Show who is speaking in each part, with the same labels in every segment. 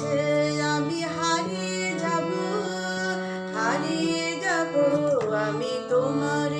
Speaker 1: কাছে আমি হারিয়ে যাব হারিয়ে যাব। আমি তোমার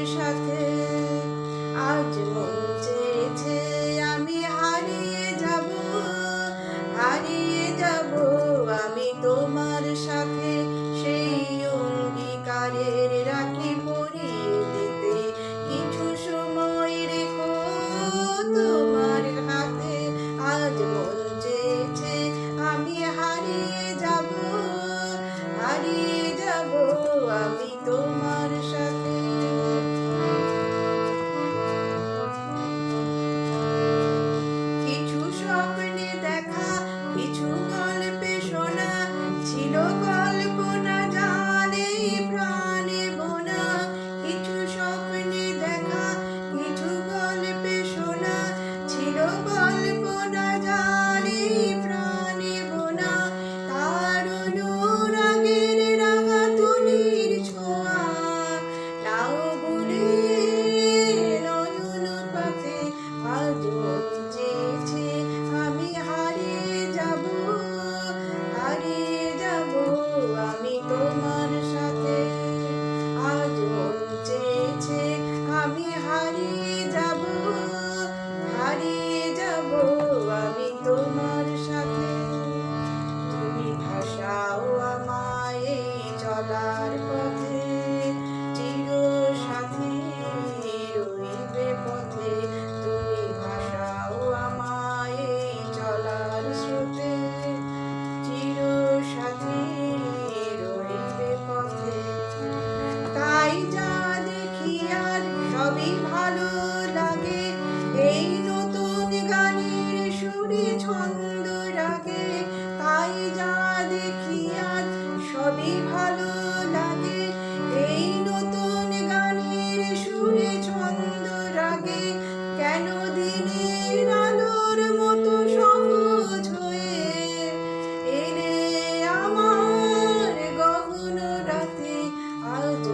Speaker 1: সবই ভালো লাগে। এই নতুন গানের সুরে ছন্দ রাগে। তাই যা দেখি আজ সবই ভালো লাগে। এই নতুন গানের সুরে ছন্দ রাগে। কেন দিনের আলোর মতো সহজ হয়ে এলে আমার গহন রাতে আজ